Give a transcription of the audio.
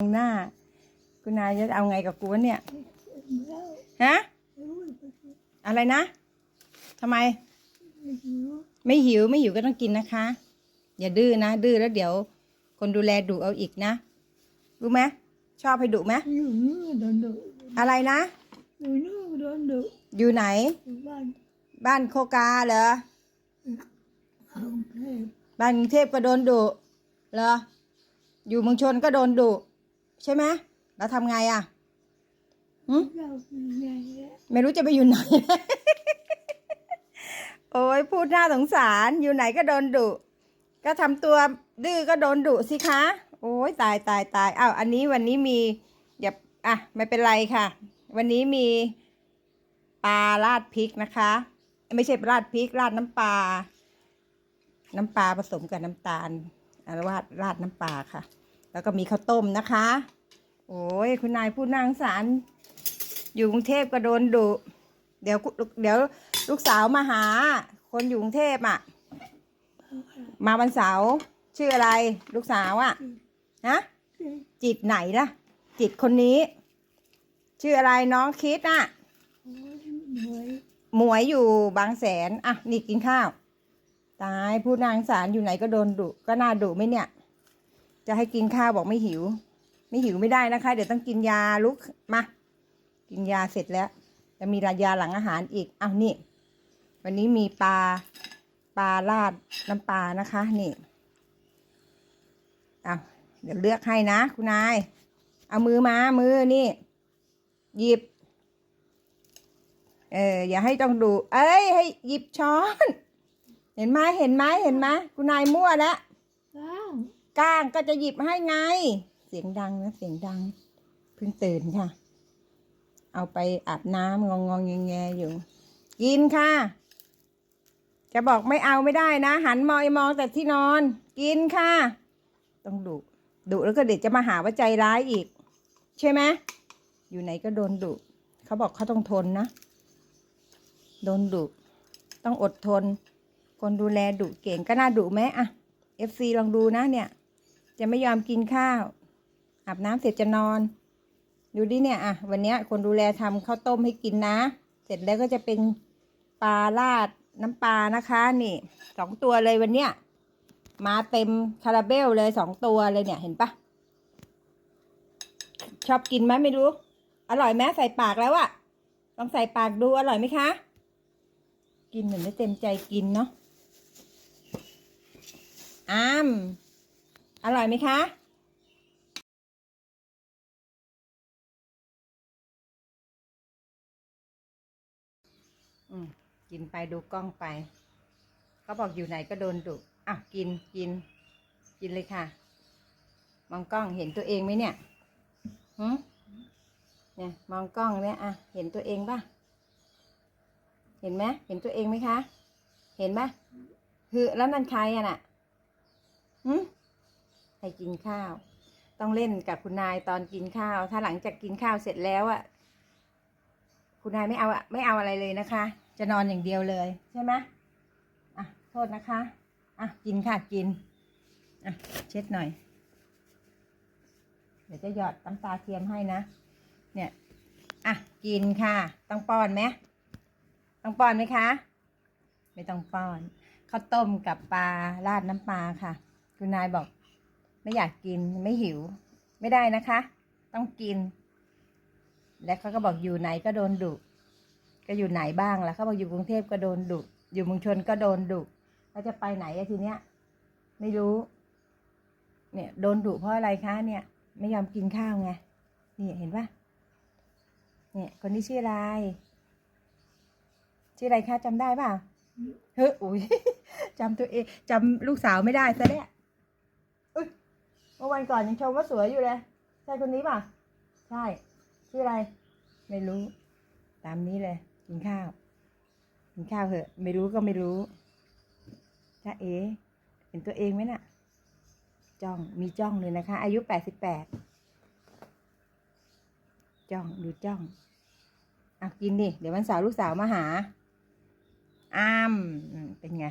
มองหน้าคุณนายจะเอาไงกับกูวะเนี่ยแล้วฮะไม่รู้จะกินอะไรนะทำไมไม่รู้ไม่หิวไม่หิวก็ต้องกินนะคะ อย่าดื้อนะ ดื้อแล้วเดี๋ยว คนดูแลดุเอาอีกนะ รู้ไหมชอบให้ดุไหมอยู่นู่นโดนดุอะไรนะอยู่นู่นโดนดุอยู่ไหนอยู่บ้านบ้านโคกาเหรอกรุงเทพบ้านกรุงเทพก็โดนดุเหรออยู่เมืองชนก็โดนดุ ใช่ไหมแล้วทำไงอะหึเราเป็นไงแล้วไม่รู้จะไปอยู่ไหน โอ้ยพูดน่าสงสารอยู่ไหนก็โดนดุ ก็ทำตัวดื้อก็โดนดุสิคะ โอ้ยตายตายตายอ้าวอันนี้วันนี้มีอย่าอะไม่เป็นไรค่ะ วันนี้มีปลาราดพริกนะคะ ไม่ใช่ราดพริกราดน้ำปลา น้ำปลาผสมกับน้ำตาลอาราดราดน้ำปลาค่ะ แล้วก็มีข้าวต้มนะคะ โอ้ยคุณนายพูดน่างสารอยู่กรุงเทพก็โดนดุเดี๋ยวเดี๋ยวลูกสาวมาหา คนอยู่กรุงเทพอะ มาวันเสาร์ชื่ออะไรลูกสาวอะฮะจิตไหนล่ะ จิตคนนี้ ชื่ออะไรน้องคิดอะโอ้ยเหนื่อยหมวยอยู่บางแสน อะ นี่กินข้าว ตายพูดนางสารอยู่ไหนก็โดนดุก็น่าดุไหมเนี่ย จะให้กินข้าวบอกไม่หิว ไม่หิวไม่ได้นะคะ เดี๋ยวต้องกินยาลุกมา กินยาเสร็จแล้ว จะมีรายาหลังอาหารอีกอ้าวนี่ วันนี้มีปลาปลาราดน้ำปลานะคะนี่อ้าวเดี๋ยวเลือกให้นะคุณนาย เอามือมามือนี่ หยิบ เอออย่าให้ต้องดู เอ้ยให้หยิบช้อน เห็นไหมเห็นไหมเห็นไหมคุณนายมั่วแล้ว ก้างก็จะหยิบให้ไง เสียงดังนะเสียงดัง เพิ่งตื่นค่ะ เอาไปอาบน้ำงองงองแงแงอยู่ กินค่ะ จะบอกไม่เอาไม่ได้นะ หันมองมองแต่ที่นอน กินค่ะ ต้องดุดุแล้วก็เด็กจะมาหาว่าใจร้ายอีก ใช่ไหมอยู่ไหนก็โดนดุเขาบอกเขาต้องทนนะ โดนดุต้องอดทน คนดูแลดุเก่งก็น่าดุไหมอะเอฟซีลองดูนะเนี่ย จะไม่ยอมกินข้าว อาบน้ำเสร็จจะนอน ดูดิเนี่ยอะวันนี้คนดูแลทำข้าวต้มให้กินนะ เสร็จแล้วก็จะเป็นปลาราดน้ำปลานะคะนี่สองตัวเลยวันเนี้ยมาเต็มคาราเบลเลยสองตัวเลยเนี่ยเห็นปะชอบกินไหมไม่รู้ อร่อยไหมใส่ปากแล้วอะลองใส่ปากดูอร่อยไหมคะ กินเหมือนไม่เต็มใจกินเนาะอ้าม อร่อยไหมคะอืมกินไปดูกล้องไป เขาบอกอยู่ไหนก็โดนดุอะกินกิน กินเลยค่ะ มองกล้องเห็นตัวเองไหมเนี่ยหืมเนี่ยมองกล้องเนี่ยอะเห็นตัวเองป่ะ เห็นไหมเห็นตัวเองไหมคะ เห็นปะคือแล้วนั่นใครอะน่ะหืม ใครกินข้าว ต้องเล่นกับคุณนายตอนกินข้าว ถ้าหลังจากกินข้าวเสร็จแล้วอะคุณนายไม่เอาอะไม่เอาอะไรเลยนะคะ จะนอนอย่างเดียวเลยใช่ไหมอะโทษนะคะอะกินค่ะกินอะเช็ดหน่อย เดี๋ยวจะหยอดน้ำตาเทียมให้นะ เนี่ยอะกินค่ะ ต้องป้อนไหมต้องป้อนไหมคะ ไม่ต้องป้อนข้าวต้มกับปลาราดน้ำปลาค่ะ คุณนายบอก ไม่อยากกินไม่หิว ไม่ได้นะคะ ต้องกิน แล้วเขาก็บอกอยู่ไหนก็โดนดุก็อยู่ไหนบ้างล่ะเขาบอกอยู่กรุงเทพก็โดนดุอยู่เมืองชนก็โดนดุแล้วจะไปไหนอะทีเนี้ย ไม่รู้ เนี่ยโดนดุเพราะอะไรคะเนี่ย ไม่ยอมกินข้าวไงนี่เห็นปะเนี่ยคนนี้ชื่ออะไรชื่ออะไรคะจำได้เปล่าเฮ้ยอุ้ยจำตัวเองจำลูกสาวไม่ได้ซะแล้วอุ้ยเมื่อ วันก่อนยังชมว่าสวยอยู่เลย ใช่คนนี้ป่ะ ใช่ ชื่ออะไร ไม่รู้ ตามนี้เลย กินข้าว กินข้าวเหอะ ไม่รู้ก็ไม่รู้จ้าเอ๋เห็นตัวเองไหมน่ะ จ้อง มีจ้องเลยนะคะ อายุแปดสิบแปด จ้อง ดูจ้องอะกินดิ เดี๋ยววันเสาร์ลูกสาวมาหาอ้ามเป็นไง